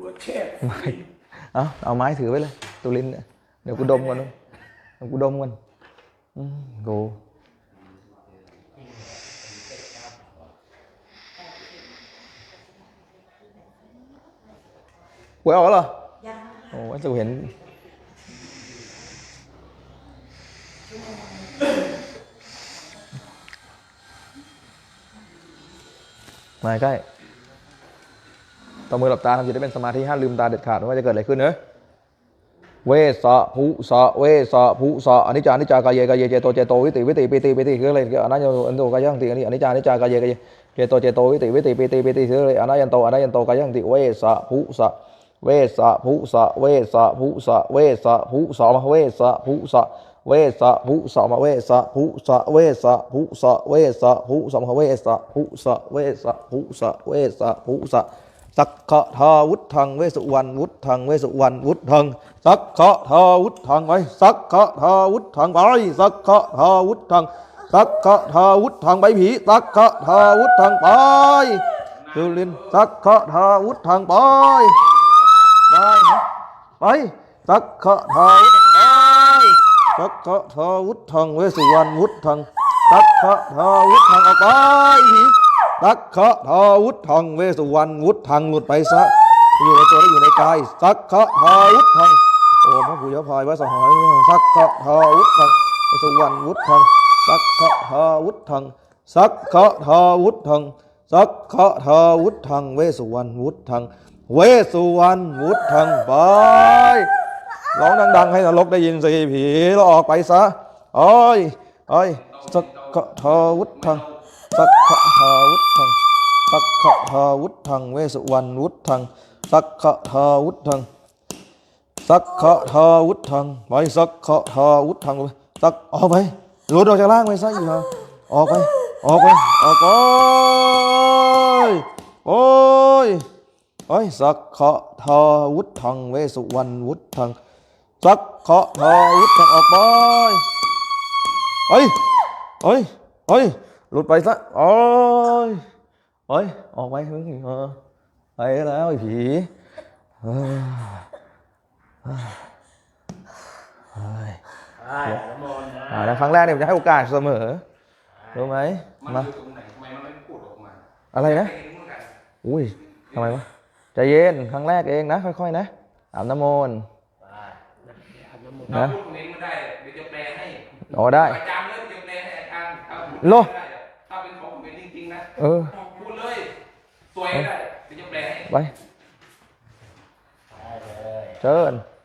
ปวดแช่บเอาเอาไม้ถือไว้เลยตุลินเนี่ยเดี๋ ต่อมือหลับตาทำจิตให้เป็นสมาธิห้ามลืมตาเด็ดขาดไม่ว่าจะเกิดอะไรขึ้นเนอะเวสะภุสะเวสะภุสะอนิจจานิจจากายเยกายเยเจโตเจโตวิติวิติปิติปิติคืออะไรคืออนันโยอันโตกายังติอันนี้อนิจจานิจจากายเยกายเยเจโตเจโตวิติวิติปิติปิติคืออะไรอนัยันโตอนัยันโตกายังติเวสะภุสะเวสะภุสะเวสะภุสะเวสะภุสะมาเวสะภุสะเวสะภุสะมาเวสะภุสะเวสะภุสะเวสะภุสะมาเวสะภุสะเวสะภุสะเวสะภุสะ สักขะทาวุธังเวสุวรรณวุธังเวสุวรรณวุธังสักขะทาวุธังไปสักขะทาวุธังไปสักขะทาวุธังสักขะทาวุธังไปผีสักขะทาวุธังไปดูลินสักขะทาวุธังไปไปไปสักขะทาวุธังไปสักขะทาวุธังเวสุวรรณวุธังสักขะทาวุธังออกไปผี สักขะทาวุธังเวสุวรรณวุธังหลุดไปซะอยู่ในตัวและอยู่ในกายสักขะทาวุธังโอ้พระผู้ยพายวัสหายสักขะทาวุธังเวสุวรรณวุธังสักขะทาวุธังสักขะทาวุธังสักขะทาวุธังเวสุวรรณวุธัง เวสุวรรณวุธังไปร้องดัง ๆ ให้นรกได้ยินสิผีแล้วออกไปซะโอ้ยโอ้ยสักขะทาวุธัง สักขะทาวุธังสักขะทาวุธัง เวสุวรรณวุธังสักขะทาวุธังสักขะทาวุธังไปสักขะทาวุธังไปสักออกไปหลุดออกจากล่างไปซะอีกเหรอออกไปออกไปออกไปโอ้ยโอ้ยสักขะทาวุธังเวสุวรรณวุธังสักขะทาวุธังออกไปเฮ้ยเฮ้ยเฮ้ย หลุดไปซะโอ้ยโอ้ยออกไปมึงเออไปแล้วไอ้ผีเฮ้ยเฮ้ยเฮ้ยใช่น้ำมนต์นะอ่าแล้วครั้งแรกเนี่ยผมจะให้โอกาสเสมอรู้ไหมมันมาอยู่ตรงไหนทำไมมันไม่พูดออกมาอะไรนะเองเหมือนกันอุ้ยทำไมวะใจเย็นครั้งแรกเองนะ ค่อยๆนะอาบน้ำมนต์อาบน้ำมนต์เรานะพูดตรงนี้ไม่ได้เดี๋ยวจะแปลให้อ๋อได้ ประจำเลยจะแปลให้อาจารย์ถ้าพูดโลไม่ได้ เออ พูดเลยสวยก็ได้เดี๋ยวจะแปลให้ ไปได้เลยเชิญเ